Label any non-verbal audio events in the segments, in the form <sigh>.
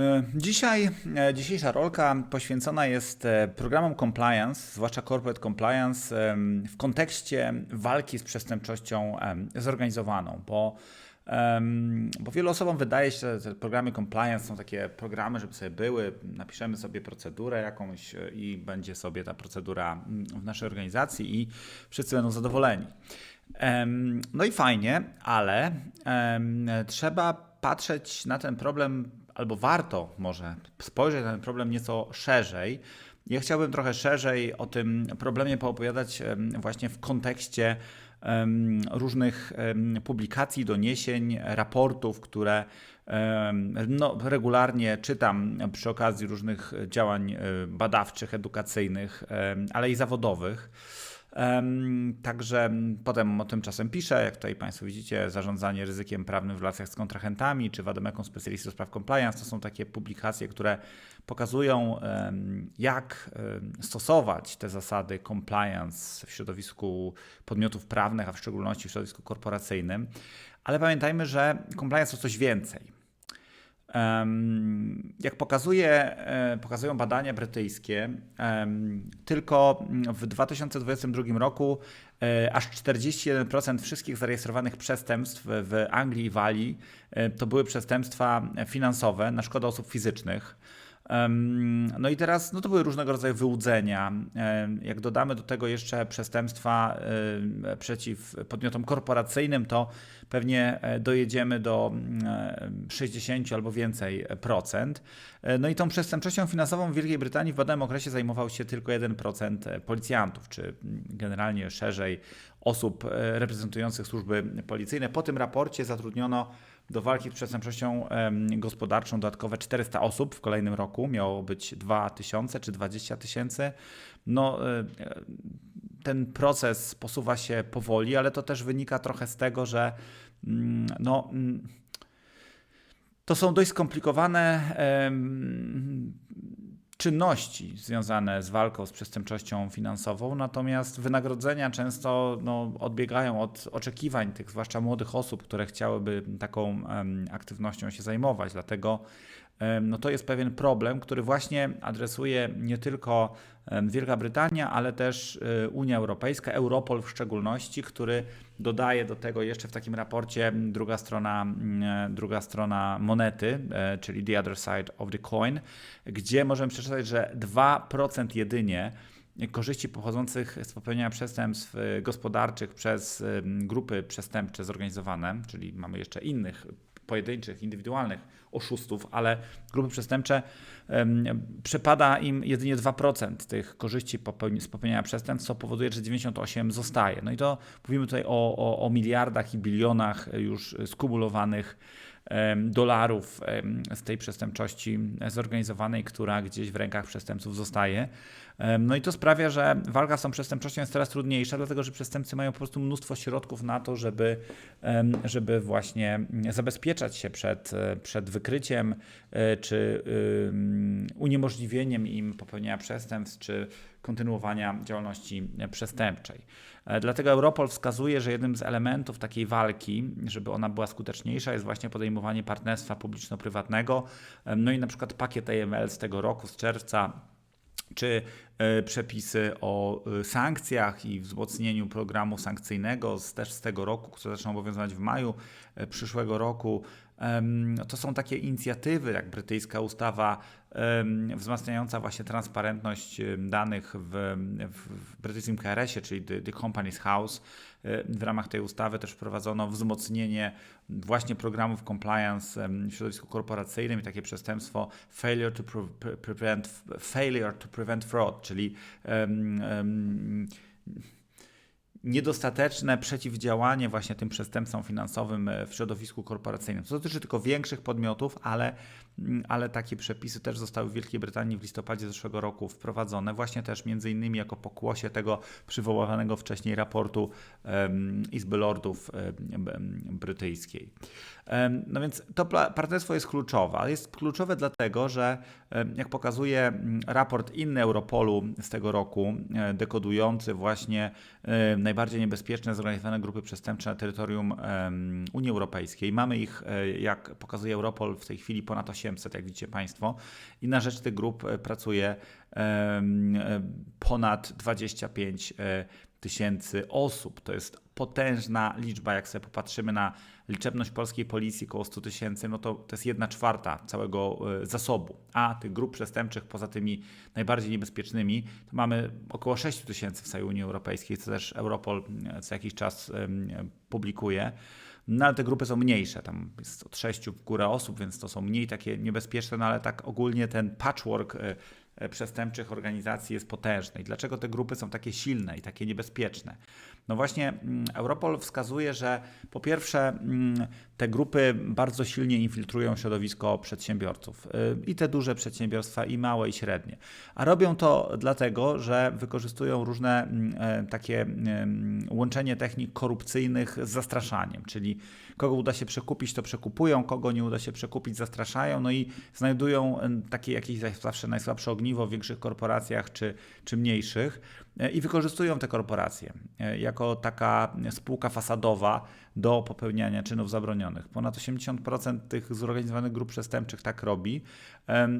E, dzisiaj, e, dzisiejsza rolka poświęcona jest e, programom compliance, zwłaszcza corporate compliance, w kontekście walki z przestępczością zorganizowaną, bo, bo wielu osobom wydaje się, że te programy compliance są takie programy, żeby sobie były, napiszemy sobie procedurę jakąś i będzie sobie ta procedura mm, w naszej organizacji i wszyscy będą zadowoleni. No i fajnie, ale trzeba patrzeć na ten problem albo warto może spojrzeć na ten problem nieco szerzej. Ja chciałbym trochę szerzej o tym problemie poopowiadać właśnie w kontekście różnych publikacji, doniesień, raportów, które no, regularnie czytam przy okazji różnych działań e, badawczych, edukacyjnych, ale i zawodowych. Także potem o tym czasem piszę, jak tutaj Państwo widzicie, zarządzanie ryzykiem prawnym w relacjach z kontrahentami, czy wademeką specjalistów do spraw compliance. To są takie publikacje, które pokazują, jak stosować te zasady compliance w środowisku podmiotów prawnych, a w szczególności w środowisku korporacyjnym. Ale pamiętajmy, że compliance to coś więcej. Jak pokazuje, e, pokazują badania brytyjskie, tylko w 2022 roku e, aż 41% wszystkich zarejestrowanych przestępstw w Anglii i Walii e, to były przestępstwa finansowe na szkodę osób fizycznych. No i teraz, no to były różnego rodzaju wyłudzenia. Jak dodamy do tego jeszcze przestępstwa przeciw podmiotom korporacyjnym, to pewnie e, dojedziemy do 60 albo więcej procent. E, no i tą przestępczością finansową w Wielkiej Brytanii w badanym okresie zajmował się tylko 1% policjantów, czy generalnie szerzej osób e, reprezentujących służby policyjne. Po tym raporcie zatrudniono do walki z przestępczością gospodarczą dodatkowe 400 osób w kolejnym roku. Miało być 2000 czy 20 tysięcy. No, e, ten proces posuwa się powoli, ale to też wynika trochę z tego, że mm, no, mm, to są dość skomplikowane czynności związane z walką z przestępczością finansową, natomiast wynagrodzenia często no, odbiegają od oczekiwań tych, zwłaszcza młodych osób, które chciałyby taką aktywnością się zajmować. Dlatego no to jest pewien problem, który właśnie adresuje nie tylko Wielka Brytania, ale też y, Unia Europejska, Europol w szczególności, który dodaje do tego jeszcze w takim raporcie druga strona, mm, druga strona monety, e, czyli The Other Side of the Coin, gdzie możemy przeczytać, że 2% jedynie korzyści pochodzących z popełniania przestępstw y, gospodarczych przez grupy przestępcze zorganizowane, czyli mamy jeszcze innych pojedynczych, indywidualnych oszustów, ale grupy przestępcze przypada im jedynie 2% tych korzyści z popełniania przestępstw, co powoduje, że 98% zostaje. No i to mówimy tutaj o, o, o miliardach i bilionach już skumulowanych dolarów z tej przestępczości zorganizowanej, która gdzieś w rękach przestępców zostaje. No i to sprawia, że walka z tą przestępczością jest coraz trudniejsza, dlatego że przestępcy mają po prostu mnóstwo środków na to, żeby, żeby właśnie zabezpieczać się przed, przed wykryciem e, czy uniemożliwieniem im popełnienia przestępstw, czy kontynuowania działalności przestępczej. E, dlatego Europol wskazuje, że jednym z elementów takiej walki, żeby ona była skuteczniejsza, jest właśnie podejmowanie partnerstwa publiczno-prywatnego. No i na przykład pakiet AML z tego roku, z czerwca, czy e, przepisy o e, sankcjach i wzmocnieniu programu sankcyjnego z, też z tego roku, które zaczną obowiązywać w maju przyszłego roku. To są takie inicjatywy, jak brytyjska ustawa wzmacniająca właśnie transparentność danych w, w brytyjskim KRS-ie, czyli The, The Company's House. W ramach tej ustawy też wprowadzono wzmocnienie właśnie programów compliance w środowisku korporacyjnym i takie przestępstwo failure to prevent, failure to prevent fraud, czyli um, um, niedostateczne przeciwdziałanie właśnie tym przestępstwom finansowym e, w środowisku korporacyjnym. To dotyczy tylko większych podmiotów, ale, mm, ale takie przepisy też zostały w Wielkiej Brytanii w listopadzie zeszłego roku wprowadzone, właśnie też między innymi jako pokłosie tego przywoływanego wcześniej raportu um, Izby Lordów um, brytyjskiej. No więc to partnerstwo jest kluczowe, jest kluczowe dlatego, że jak pokazuje mm, raport inny Europolu z tego roku, e, dekodujący właśnie e, najbardziej niebezpieczne zorganizowane grupy przestępcze na terytorium Unii Europejskiej. Mamy ich, e, jak pokazuje Europol, w tej chwili ponad 800, jak widzicie Państwo, i na rzecz tych grup pracuje ponad 25 tysięcy osób. To jest potężna liczba, jak sobie popatrzymy na liczebność polskiej policji, około 100 tysięcy, no to to jest jedna czwarta całego e, zasobu. A tych grup przestępczych, poza tymi najbardziej niebezpiecznymi, to mamy około 6 tysięcy w całej Unii Europejskiej, co też Europol e, co jakiś czas publikuje. No ale te grupy są mniejsze, tam jest od 6 w górę osób, więc to są mniej takie niebezpieczne, no ale tak ogólnie ten patchwork e, E, przestępczych organizacji jest potężny. I dlaczego te grupy są takie silne i takie niebezpieczne? No właśnie mm, Europol wskazuje, że po pierwsze mm, te grupy bardzo silnie infiltrują środowisko przedsiębiorców. Y, I te duże przedsiębiorstwa, i małe, i średnie. A robią to dlatego, że wykorzystują różne mm, e, takie łączenie technik korupcyjnych z zastraszaniem, czyli kogo uda się przekupić, to przekupują, kogo nie uda się przekupić, zastraszają, no i znajdują takie jakieś zawsze najsłabsze ogniwo w większych korporacjach czy, czy mniejszych i wykorzystują te korporacje e, jako taka spółka fasadowa do popełniania czynów zabronionych. Ponad 80% tych zorganizowanych grup przestępczych tak robi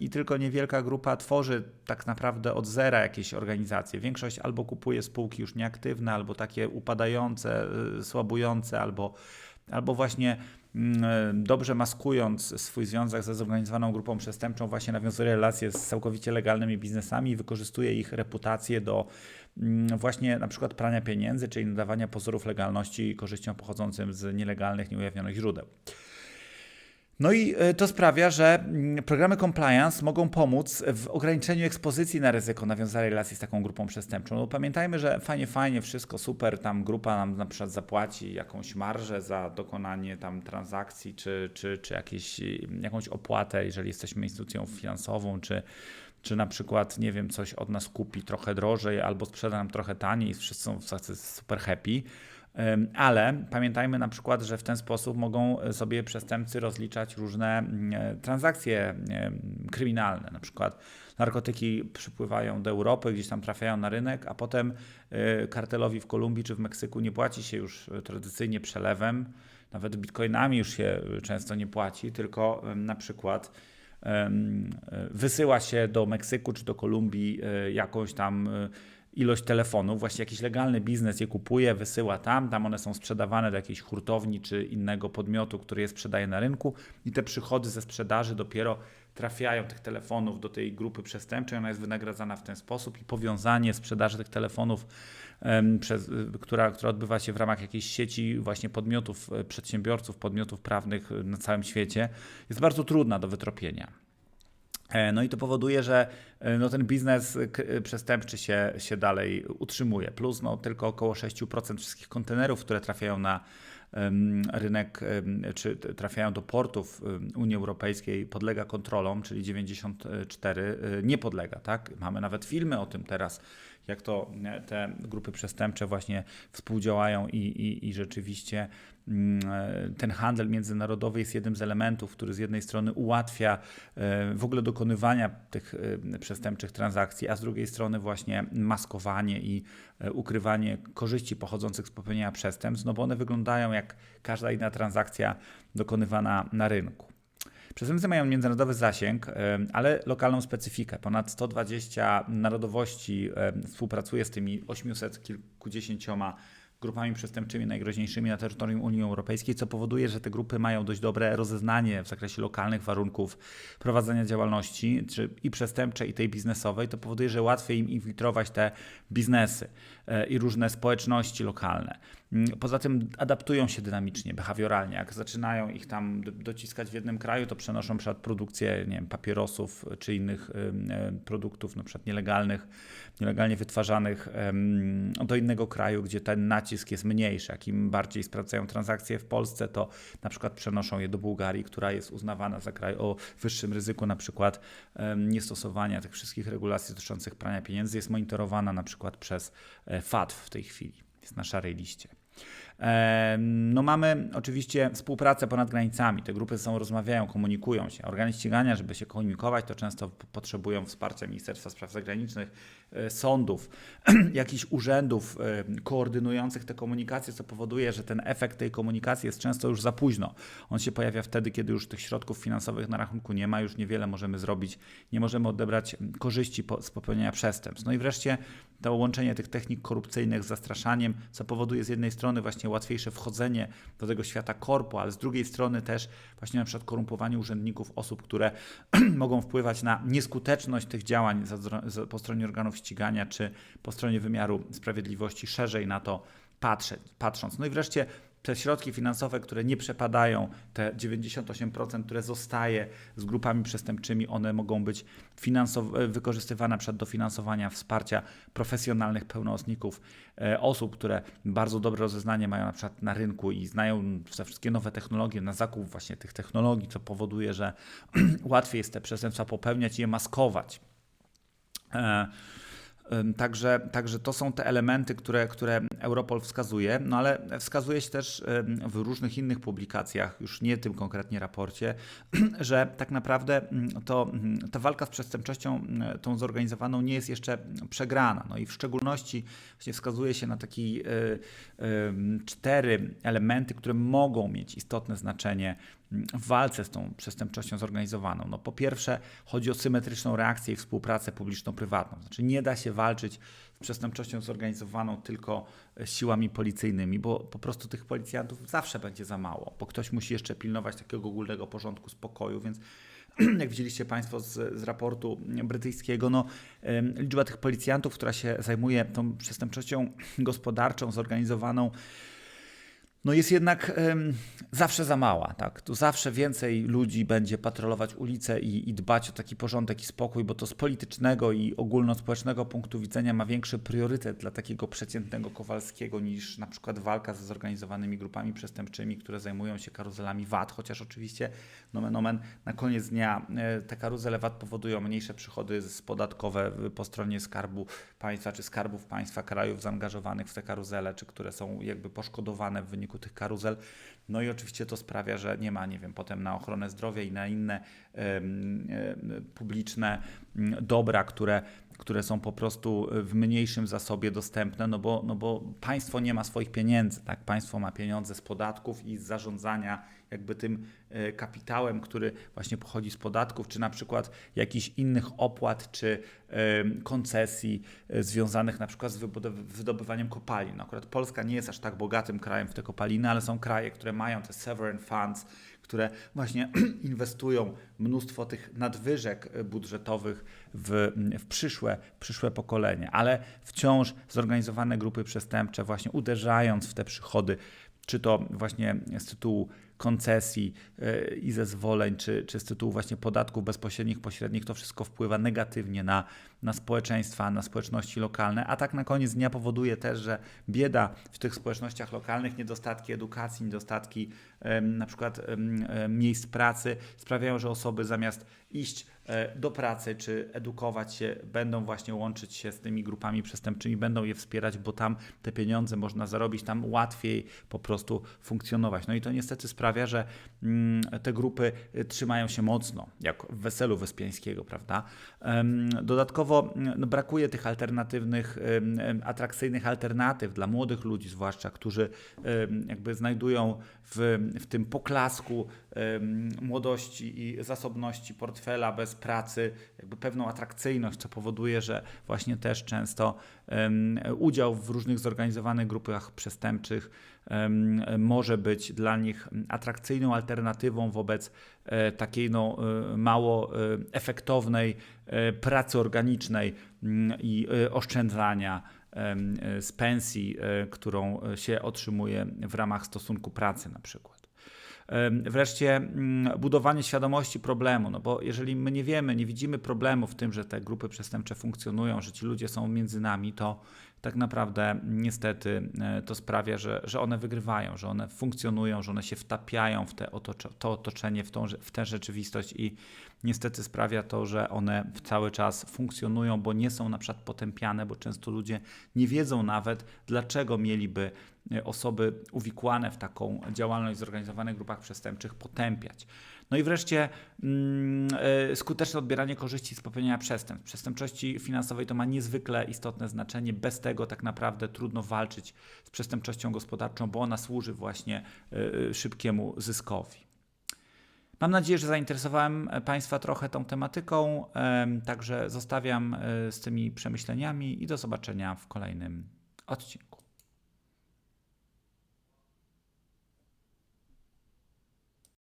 i tylko niewielka grupa tworzy tak naprawdę od zera jakieś organizacje. Większość albo kupuje spółki już nieaktywne, albo takie upadające, y, słabujące, albo albo właśnie dobrze maskując swój związek ze zorganizowaną grupą przestępczą, właśnie nawiązuje relacje z całkowicie legalnymi biznesami i wykorzystuje ich reputację do mm, właśnie na przykład prania pieniędzy, czyli nadawania pozorów legalności korzyściom pochodzącym z nielegalnych, nieujawnionych źródeł. No i e, to sprawia, że mm, programy compliance mogą pomóc w ograniczeniu ekspozycji na ryzyko nawiązania relacji z taką grupą przestępczą. No pamiętajmy, że fajnie, fajnie, wszystko super, tam grupa nam na przykład zapłaci jakąś marżę za dokonanie tam transakcji, czy, czy, czy jakieś, jakąś opłatę, jeżeli jesteśmy instytucją finansową, czy, czy na przykład, nie wiem, coś od nas kupi trochę drożej albo sprzeda nam trochę taniej i wszyscy są super happy ale pamiętajmy na przykład, że w ten sposób mogą sobie przestępcy rozliczać różne mm, e, transakcje kryminalne. Na przykład narkotyki przypływają do Europy, gdzieś tam trafiają na rynek, a potem e, kartelowi w Kolumbii czy w Meksyku nie płaci się już e, tradycyjnie przelewem, nawet bitcoinami już się często nie płaci, tylko na przykład wysyła się do Meksyku czy do Kolumbii jakąś tam ilość telefonów, właśnie jakiś legalny biznes je kupuje, wysyła tam, tam one są sprzedawane do jakiejś hurtowni czy innego podmiotu, który je sprzedaje na rynku i te przychody ze sprzedaży dopiero trafiają tych telefonów do tej grupy przestępczej, ona jest wynagradzana w ten sposób i powiązanie sprzedaży tych telefonów, um, przez, która, która odbywa się w ramach jakiejś sieci właśnie podmiotów, e, przedsiębiorców, podmiotów prawnych na całym świecie, jest bardzo trudna do wytropienia. E, no i to powoduje, że e, no, ten biznes e, przestępczy się, się dalej utrzymuje. Plus no, tylko około 6% wszystkich kontenerów, które trafiają na rynek, czy trafiają do portów Unii Europejskiej, podlega kontrolom, czyli 94 nie podlega. Tak? Mamy nawet filmy o tym teraz, jak to te grupy przestępcze właśnie współdziałają i, i, i rzeczywiście mm, ten handel międzynarodowy jest jednym z elementów, który z jednej strony ułatwia e, w ogóle dokonywania tych e, przestępczych transakcji, a z drugiej strony właśnie maskowanie i e, ukrywanie korzyści pochodzących z popełnienia przestępstw, no bo one wyglądają jak każda inna transakcja dokonywana na rynku. Przestępcy mają międzynarodowy zasięg, ale lokalną specyfikę. Ponad 120 narodowości współpracuje z tymi 800 kilkudziesięcioma grupami przestępczymi najgroźniejszymi na terytorium Unii Europejskiej, co powoduje, że te grupy mają dość dobre rozeznanie w zakresie lokalnych warunków prowadzenia działalności, czy i przestępczej, i tej biznesowej. To powoduje, że łatwiej im infiltrować te biznesy i różne społeczności lokalne. Mm, poza tym adaptują się dynamicznie, behawioralnie. Jak zaczynają ich tam dociskać w jednym kraju, to przenoszą przykład produkcję nie wiem, papierosów czy innych e, produktów, przykład nielegalnych, nielegalnie wytwarzanych do innego kraju, gdzie ten nacisk jest mniejszy. Jak im bardziej sprawdzają transakcje w Polsce, to na przykład przenoszą je do Bułgarii, która jest uznawana za kraj o wyższym ryzyku na przykład niestosowania tych wszystkich regulacji dotyczących prania pieniędzy. Jest monitorowana na przykład przez e, FATF w tej chwili. Jest na szarej liście. No mamy oczywiście współpracę ponad granicami. Te grupy są, rozmawiają, komunikują się. Organy ścigania, żeby się komunikować, to często potrzebują wsparcia Ministerstwa Spraw Zagranicznych, e, sądów, <clears throat> jakichś urzędów e, koordynujących te komunikacje, co powoduje, że ten efekt tej komunikacji jest często już za późno. On się pojawia wtedy, kiedy już tych środków finansowych na rachunku nie ma, już niewiele możemy zrobić, nie możemy odebrać korzyści z popełnienia przestępstw. No i wreszcie to łączenie tych technik korupcyjnych z zastraszaniem, co powoduje z jednej strony właśnie łatwiejsze wchodzenie do tego świata korpo, ale z drugiej strony też właśnie na przykład korumpowanie urzędników, osób, które <clears throat> mogą wpływać na nieskuteczność tych działań po stronie organów ścigania czy po stronie wymiaru sprawiedliwości, szerzej na to patrzeć, patrząc. No i wreszcie te środki finansowe, które nie przepadają, te 98%, które zostaje z grupami przestępczymi, one mogą być wykorzystywane przed dofinansowania wsparcia profesjonalnych pełnomocników, e, osób, które bardzo dobre rozeznanie mają na przykład na rynku i znają te wszystkie nowe technologie, na zakup właśnie tych technologii, co powoduje, że <clears throat> łatwiej jest te przestępstwa popełniać i je maskować. E, Także, także to są te elementy, które, które Europol wskazuje, no ale wskazuje się też w różnych innych publikacjach, już nie tym konkretnie raporcie, <clears throat> że tak naprawdę to, ta walka z przestępczością, tą zorganizowaną, nie jest jeszcze przegrana. No i w szczególności właśnie wskazuje się na takie cztery elementy, które mogą mieć istotne znaczenie w walce z tą przestępczością zorganizowaną? No, po pierwsze, chodzi o symetryczną reakcję i współpracę publiczno-prywatną. Znaczy, nie da się walczyć z przestępczością zorganizowaną tylko e, siłami policyjnymi, bo po prostu tych policjantów zawsze będzie za mało, bo ktoś musi jeszcze pilnować takiego ogólnego porządku, spokoju, więc <clears throat> jak widzieliście Państwo z, z raportu brytyjskiego, no, liczba tych policjantów, która się zajmuje tą przestępczością gospodarczą, zorganizowaną, no jest jednak zawsze za mała. Tak? Tu zawsze więcej ludzi będzie patrolować ulice i, i, dbać o taki porządek i spokój, bo to z politycznego i ogólnospołecznego punktu widzenia ma większy priorytet dla takiego przeciętnego Kowalskiego niż na przykład walka ze zorganizowanymi grupami przestępczymi, które zajmują się karuzelami VAT, chociaż oczywiście nomen omen na koniec dnia e, te karuzele VAT powodują mniejsze przychody podatkowe po stronie skarbu państwa czy skarbów państwa krajów zaangażowanych w te karuzele, czy które są jakby poszkodowane w wyniku tych karuzel. No i oczywiście to sprawia, że nie ma, nie wiem, potem na ochronę zdrowia i na inne publiczne dobra, które które są po prostu w mniejszym zasobie dostępne, no bo, no bo państwo nie ma swoich pieniędzy, tak? Państwo ma pieniądze z podatków i z zarządzania jakby tym e, kapitałem, który właśnie pochodzi z podatków, czy na przykład jakichś innych opłat, czy koncesji e, związanych na przykład z wydobywaniem kopalin. No akurat Polska nie jest aż tak bogatym krajem w te kopaliny, ale są kraje, które mają te sovereign funds, które właśnie <clears throat> inwestują mnóstwo tych nadwyżek budżetowych w, w przyszłe, przyszłe pokolenie, ale wciąż zorganizowane grupy przestępcze właśnie uderzając w te przychody, czy to właśnie z tytułu koncesji e, i zezwoleń, czy, czy z tytułu właśnie podatków bezpośrednich, pośrednich, to wszystko wpływa negatywnie na, na społeczeństwa, na społeczności lokalne, a tak na koniec dnia powoduje też, że bieda w tych społecznościach lokalnych, niedostatki edukacji, niedostatki na przykład miejsc pracy sprawiają, że osoby zamiast iść e, do pracy czy edukować się, będą właśnie łączyć się z tymi grupami przestępczymi, będą je wspierać, bo tam te pieniądze można zarobić, tam łatwiej po prostu funkcjonować. No i to niestety sprawia, że mm, te grupy e, trzymają się mocno, jak w weselu Wyspiańskiego, prawda? Dodatkowo mm, no, brakuje tych alternatywnych, atrakcyjnych alternatyw dla młodych ludzi, zwłaszcza, którzy jakby znajdują w, w tym poklasku młodości i zasobności portfela bez pracy jakby pewną atrakcyjność, co powoduje, że właśnie też często udział w różnych zorganizowanych grupach przestępczych może być dla nich atrakcyjną alternatywą wobec e, takiej no, e, mało e, efektownej pracy organicznej mm, i oszczędzania z pensji, którą się otrzymuje w ramach stosunku pracy na przykład. Wreszcie mm, budowanie świadomości problemu, no bo jeżeli my nie wiemy, nie widzimy problemu w tym, że te grupy przestępcze funkcjonują, że ci ludzie są między nami, to tak naprawdę niestety e, to sprawia, że, że one wygrywają, że one funkcjonują, że one się wtapiają w te otocz to otoczenie, w, tą, w tę rzeczywistość i niestety sprawia to, że one cały czas funkcjonują, bo nie są na przykład potępiane, bo często ludzie nie wiedzą nawet, dlaczego mieliby e, osoby uwikłane w taką działalność w zorganizowanych grupach przestępczych potępiać. No i wreszcie mm, e, skuteczne odbieranie korzyści z popełniania przestępstw. Przestępczości finansowej to ma niezwykle istotne znaczenie. Bez tego tak naprawdę trudno walczyć z przestępczością gospodarczą, bo ona służy właśnie e, szybkiemu zyskowi. Mam nadzieję, że zainteresowałem Państwa trochę tą tematyką, także zostawiam z tymi przemyśleniami i do zobaczenia w kolejnym odcinku.